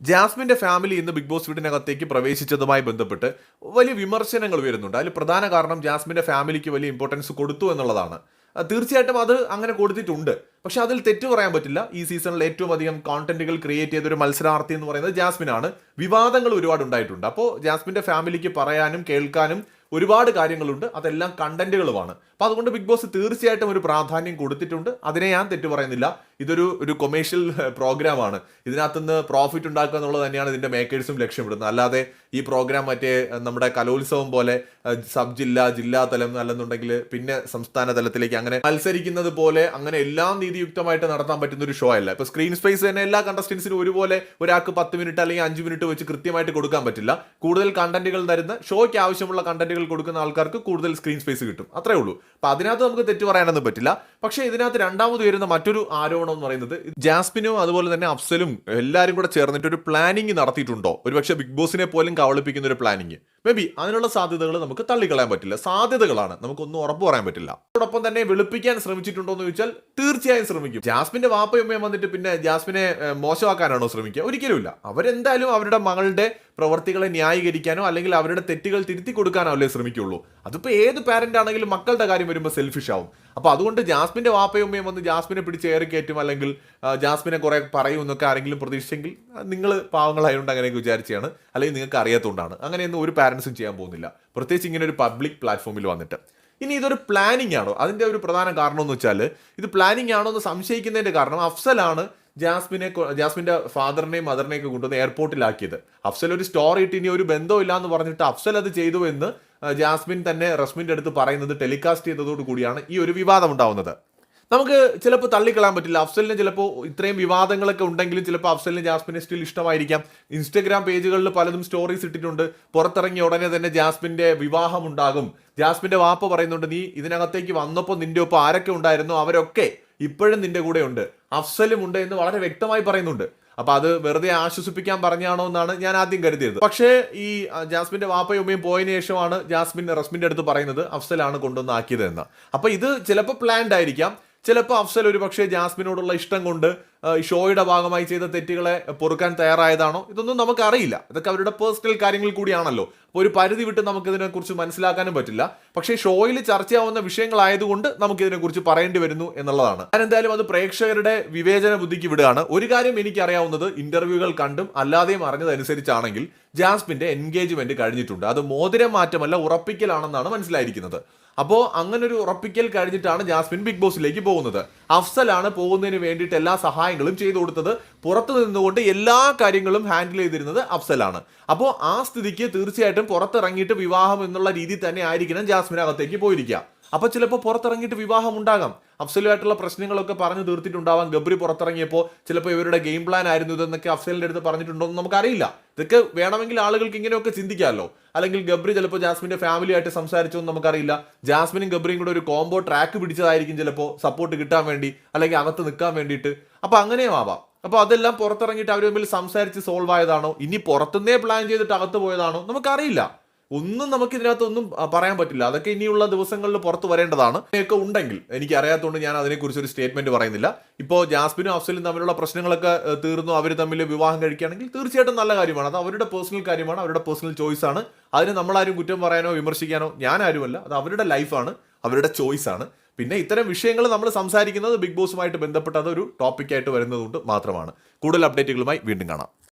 ജാസ്മിന്റെ ഫാമിലി ഇന്ന് big boss വീടിനകത്തേക്ക് പ്രവേശിച്ചതുമായി ബന്ധപ്പെട്ട് വലിയ വിമർശനങ്ങൾ വരുന്നുണ്ട് അതിൽ പ്രധാന കാരണം ജാസ്മിന്റെ ഫാമിലിക്ക് വലിയ ഇമ്പോർട്ടൻസ് കൊടുത്തു എന്നുള്ളതാണ്. തീർച്ചയായിട്ടും അത് അങ്ങനെ കൊടുത്തിട്ടുണ്ട്. പക്ഷെ അതിൽ തെറ്റു പറയാൻ പറ്റില്ല. ഈ സീസണിൽ ഏറ്റവും അധികം കോണ്ടന്റുകൾ ക്രിയേറ്റ് ചെയ്ത ഒരു മത്സരാർത്ഥി എന്ന് പറയുന്നത് ജാസ്മിനാണ്. വിവാദങ്ങൾ ഒരുപാട് ഉണ്ടായിട്ടുണ്ട്. അപ്പോൾ ജാസ്മിന്റെ ഫാമിലിക്ക് പറയാനും കേൾക്കാനും ഒരുപാട് കാര്യങ്ങളുണ്ട്. അതെല്ലാം കണ്ടന്റുകളുമാണ് അപ്പോൾ അതുകൊണ്ട് ബിഗ് ബോസ് തീർച്ചയായിട്ടും ഒരു പ്രാധാന്യം കൊടുത്തിട്ടുണ്ട്. അതിനെ ഞാൻ തെറ്റു പറയുന്നില്ല. ഇതൊരു ഒരു കൊമേഴ്ഷ്യൽ പ്രോഗ്രാമാണ് ഇതിനകത്തുനിന്ന് പ്രോഫിറ്റ് ഉണ്ടാക്കുക എന്നുള്ളത് തന്നെയാണ് ഇതിന്റെ മേക്കേഴ്സും ലക്ഷ്യമിടുന്നത്. അല്ലാതെ ഈ പ്രോഗ്രാം മറ്റേ നമ്മുടെ കലോത്സവം പോലെ സബ് ജില്ല ജില്ലാ തലം അല്ലെന്നുണ്ടെങ്കിൽ പിന്നെ സംസ്ഥാന തലത്തിലേക്ക് അങ്ങനെ മത്സരിക്കുന്നത് പോലെ അങ്ങനെ എല്ലാം നീതിയുക്തമായിട്ട് നടത്താൻ പറ്റുന്ന ഒരു ഷോ അല്ല. ഇപ്പൊ സ്ക്രീൻ സ്പേസ് തന്നെ എല്ലാ കണ്ടസ്റ്റൻസിനും ഒരുപോലെ ഒരാൾക്ക് പത്ത് മിനിറ്റ് അല്ലെങ്കിൽ അഞ്ച് മിനിറ്റ് വെച്ച് കൃത്യമായിട്ട് കൊടുക്കാൻ പറ്റില്ല. കൂടുതൽ കണ്ടന്റുകൾ തരുന്ന ഷോയ്ക്ക് ആവശ്യമുള്ള കണ്ടന്റുകൾ കൊടുക്കുന്ന ആൾക്കാർക്ക് കൂടുതൽ സ്ക്രീൻ സ്പേസ് കിട്ടും. അത്രേ ഉള്ളൂ. അപ്പൊ അതിനകത്ത് നമുക്ക് തെറ്റ് പറയാനൊന്നും പറ്റില്ല. പക്ഷേ ഇതിനകത്ത് രണ്ടാമത് വരുന്ന മറ്റൊരു ആരോപണം എന്ന് പറയുന്നത് ജാസ്മിനും അതുപോലെ തന്നെ അഫ്സലും എല്ലാവരും കൂടെ ചേർന്നിട്ട് ഒരു പ്ലാനിങ് നടത്തിയിട്ടുണ്ടോ? ഒരുപക്ഷെ ബിഗ് ബോസിനെ പോലും കവളിപ്പിക്കുന്ന ഒരു പ്ലാനിങ് മേ ബി അതിനുള്ള സാധ്യതകൾ നമുക്ക് തള്ളിക്കളയാൻ പറ്റില്ല. സാധ്യതകളാണ്. നമുക്കൊന്നും ഉറപ്പ് പറയാൻ പറ്റില്ല. അതോടൊപ്പം തന്നെ വെളുപ്പിക്കാൻ ശ്രമിച്ചിട്ടുണ്ടോ എന്ന് ചോദിച്ചാൽ തീർച്ചയായും ശ്രമിക്കും. ജാസ്മിന്റെ വാപ്പയമ്മയും വന്നിട്ട് പിന്നെ ജാസ്മിനെ മോശമാക്കാനാണോ ശ്രമിക്കുക? ഒരിക്കലുമില്ല. അവരെന്തായാലും അവരുടെ മകളുടെ പ്രവർത്തികളെ ന്യായീകരിക്കാനോ അല്ലെങ്കിൽ അവരുടെ തെറ്റുകൾ തിരുത്തി കൊടുക്കാനോ അല്ലേ ശ്രമിക്കുള്ളൂ. അതിപ്പോൾ ഏത് പാരന്റ് ആണെങ്കിലും മക്കളുടെ കാര്യം വരുമ്പോൾ സെൽഫിഷ് ആവും. അപ്പോൾ അതുകൊണ്ട് ജാസ്മിന്റെ വാപ്പയമ്മയും വന്ന് ജാസ്മിനെ പിടിച്ച് ഏറി കയറ്റും അല്ലെങ്കിൽ ജാസ്മിനെ കുറെ പറയും എന്നൊക്കെ ആരെങ്കിലും പ്രതീക്ഷിച്ചെങ്കിൽ നിങ്ങൾ പാവങ്ങളായതുകൊണ്ട് അങ്ങനെയൊക്കെ വിചാരിച്ചാണ് അല്ലെങ്കിൽ നിങ്ങൾക്ക് അറിയാത്തതുകൊണ്ടാണ് അങ്ങനെയൊന്നും ഒരു പാരന്റ്സും ചെയ്യാൻ പോകുന്നില്ല. പ്രത്യേകിച്ച് ഇങ്ങനെ ഒരു പബ്ലിക് പ്ലാറ്റ്ഫോമിൽ വന്നിട്ട്. ഇനി ഇതൊരു പ്ലാനിങ് ആണോ? അതിന്റെ ഒരു പ്രധാന കാരണം എന്ന് വെച്ചാൽ ഇത് പ്ലാനിങ് ആണോ എന്ന് സംശയിക്കുന്നതിന്റെ കാരണം അഫ്സലാണ് ജാസ്മിനെ ജാസ്മിന്റെ ഫാദറിനെയും മദറിനെയും ഒക്കെ കൊണ്ടുവന്ന് എയർപോർട്ടിലാക്കിയത് അഫ്സൽ ഒരു സ്റ്റോറി ഇട്ട് ഇനി ഒരു ബന്ധമില്ല എന്ന് പറഞ്ഞിട്ട് അഫ്സൽ അത് ചെയ്തു എന്ന് ജാസ്മിൻ തന്നെ റസ്മിന്റെ അടുത്ത് പറയുന്നത് ടെലികാസ്റ്റ് ചെയ്തതോടു കൂടിയാണ് ഈ ഒരു വിവാദം ഉണ്ടാവുന്നത്. നമുക്ക് ചിലപ്പോൾ തള്ളിക്കളയാൻ പറ്റില്ല. അഫ്സലിന് ചിലപ്പോൾ ഇത്രയും വിവാദങ്ങളൊക്കെ ഉണ്ടെങ്കിലും ചിലപ്പോൾ അഫ്സലിന് ജാസ്മിനെ സ്റ്റിൽ ഇഷ്ടമായിരിക്കാം. ഇൻസ്റ്റഗ്രാം പേജുകളിൽ പലതും സ്റ്റോറീസ് ഇട്ടിട്ടുണ്ട്. പുറത്തിറങ്ങിയ ഉടനെ തന്നെ ജാസ്മിന്റെ വിവാഹം ഉണ്ടാകും. ജാസ്മിന്റെ വാപ്പ പറയുന്നുണ്ട് നീ ഇതിനകത്തേക്ക് വന്നപ്പോൾ നിന്റെ ഒപ്പം ആരൊക്കെ ഉണ്ടായിരുന്നു? അവരൊക്കെ ഇപ്പോഴും നിന്റെ കൂടെ ഉണ്ട്. അഫ്സലും ഉണ്ട് എന്ന് വളരെ വ്യക്തമായി പറയുന്നുണ്ട്. അപ്പൊ അത് വെറുതെ ആശ്വസിപ്പിക്കാൻ പറഞ്ഞാണോ എന്നാണ് ഞാൻ ആദ്യം കരുതിയത്. പക്ഷേ ഈ ജാസ്മിന്റെ വാപ്പയും ഉമ്മയും പോയതിനു ശേഷമാണ് ജാസ്മിൻ റസ്മിന്റെ അടുത്ത് പറയുന്നത് അഫ്സലാണ് കൊണ്ടുവന്ന് ആക്കിയത് എന്ന് അപ്പൊ ഇത് ചിലപ്പോൾ പ്ലാൻഡ് ആയിരിക്കാം. ചിലപ്പോൾ അഫ്സൽ ഒരു പക്ഷേ ജാസ്മിനോടുള്ള ഇഷ്ടം കൊണ്ട് ഷോയുടെ ഭാഗമായി ചെയ്ത തെറ്റുകളെ പൊറുക്കാൻ തയ്യാറായതാണോ? ഇതൊന്നും നമുക്കറിയില്ല. ഇതൊക്കെ അവരുടെ പേഴ്സണൽ കാര്യങ്ങൾ കൂടിയാണല്ലോ. അപ്പോൾ ഒരു പരിധി വിട്ട് നമുക്കിതിനെക്കുറിച്ച് മനസ്സിലാക്കാനും പറ്റില്ല. പക്ഷേ ഷോയിൽ ചർച്ചയാവുന്ന വിഷയങ്ങളായതുകൊണ്ട് നമുക്കിതിനെക്കുറിച്ച് പറയേണ്ടി വരുന്നു എന്നുള്ളതാണ്. ഞാൻ എന്തായാലും അത് പ്രേക്ഷകരുടെ വിവേചന ബുദ്ധിക്ക് വിടുകയാണ്. ഒരു കാര്യം എനിക്കറിയാവുന്നത് ഇന്റർവ്യൂകൾ കണ്ടും അല്ലാതെയും അറിഞ്ഞതനുസരിച്ചാണെങ്കിൽ ജാസ്മിന്റെ എൻഗേജ്മെന്റ് കഴിഞ്ഞിട്ടുണ്ട്. അത് മോതിരം മാറ്റമല്ല ഉറപ്പിക്കലാണെന്നാണ് മനസ്സിലായിരിക്കുന്നത്. അപ്പോൾ അങ്ങനെ ഒരു ഉറപ്പിക്കൽ കഴിഞ്ഞിട്ടാണ് ജാസ്മിൻ ബിഗ് ബോസിലേക്ക് പോകുന്നത്. അഫ്സലാണ് പോകുന്നതിന് വേണ്ടിയിട്ട് എല്ലാ സഹായങ്ങളും ചെയ്തു കൊടുത്തത് പുറത്തു നിന്നുകൊണ്ട് എല്ലാ കാര്യങ്ങളും ഹാൻഡിൽ ചെയ്തിരുന്നത് അഫ്സലാണ്. അപ്പോൾ ആ സ്ഥിതിക്ക് തീർച്ചയായിട്ടും പുറത്തിറങ്ങിയിട്ട് വിവാഹം എന്നുള്ള രീതി തന്നെ ആയിരിക്കണം ജാസ്മിൻ അകത്തേക്ക് പോയിരിക്കുക. അപ്പൊ ചിലപ്പോൾ പുറത്തിറങ്ങിയിട്ട് വിവാഹം ഉണ്ടാകാം. അഫ്സലുമായിട്ടുള്ള പ്രശ്നങ്ങളൊക്കെ പറഞ്ഞു തീർത്തിട്ടുണ്ടാവാം. ഗബ്രി പുറത്തിറങ്ങിയപ്പോൾ ചിലപ്പോൾ ഇവരുടെ ഗെയിം പ്ലാൻ ആയിരുന്നു ഇതെന്നൊക്കെ അഫ്സലിന്റെ അടുത്ത് പറഞ്ഞിട്ടുണ്ടോ എന്ന് നമുക്കറിയില്ല. ഇതൊക്കെ വേണമെങ്കിൽ ആളുകൾക്ക് ഇങ്ങനെയൊക്കെ ചിന്തിക്കാമല്ലോ. അല്ലെങ്കിൽ ഗബ്രി ചിലപ്പോൾ ജാസ്മിന്റെ ഫാമിലി ആയിട്ട് സംസാരിച്ചോ എന്ന് നമുക്കറിയില്ല. ജാസ്മിനും ഗബ്രിയും കൂടെ ഒരു കോംബോ ട്രാക്ക് പിടിച്ചതായിരിക്കും ചിലപ്പോൾ സപ്പോർട്ട് കിട്ടാൻ വേണ്ടി അല്ലെങ്കിൽ അകത്ത് നിൽക്കാൻ വേണ്ടിയിട്ട്. അപ്പോൾ അങ്ങനെയും ആവാം. അപ്പൊ അതെല്ലാം പുറത്തിറങ്ങിയിട്ട് അവർ തമ്മിൽ സംസാരിച്ച് സോൾവ് ആയതാണോ? ഇനി പുറത്തുനിന്നേ പ്ലാൻ ചെയ്തിട്ട് അകത്ത് പോയതാണോ? നമുക്കറിയില്ല. ഒന്നും നമുക്ക് ഇതിനകത്ത് ഒന്നും പറയാൻ പറ്റില്ല. അതൊക്കെ ഇനിയുള്ള ദിവസങ്ങളിൽ പുറത്ത് വരേണ്ടതാണ്. ഒക്കെ ഉണ്ടെങ്കിൽ എനിക്ക് അറിയാത്തതുകൊണ്ട് ഞാൻ അതിനെക്കുറിച്ച് ഒരു സ്റ്റേറ്റ്മെന്റ് പറയുന്നില്ല. ഇപ്പോൾ ജാസ്മിനും അഫ്സലും തമ്മിലുള്ള പ്രശ്നങ്ങളൊക്കെ തീർന്നു. അവർ തമ്മിൽ വിവാഹം കഴിക്കുകയാണെങ്കിൽ തീർച്ചയായിട്ടും നല്ല കാര്യമാണ്. അത് അവരുടെ പേഴ്സണൽ കാര്യമാണ് അവരുടെ പേഴ്സണൽ ചോയ്സ് ആണ്. അതിന് നമ്മളാരും കുറ്റം പറയാനോ വിമർശിക്കാനോ ഞാൻ ആരുമല്ല അത് അവരുടെ ലൈഫാണ് അവരുടെ ചോയ്സ് ആണ്. പിന്നെ ഇത്തരം വിഷയങ്ങൾ നമ്മൾ സംസാരിക്കുന്നത് ബിഗ് ബോസുമായിട്ട് ബന്ധപ്പെട്ട അതൊരു ടോപ്പിക്കായിട്ട് വരുന്നതുകൊണ്ട് മാത്രമാണ്. കൂടുതൽ അപ്ഡേറ്റുകളുമായി വീണ്ടും കാണാം.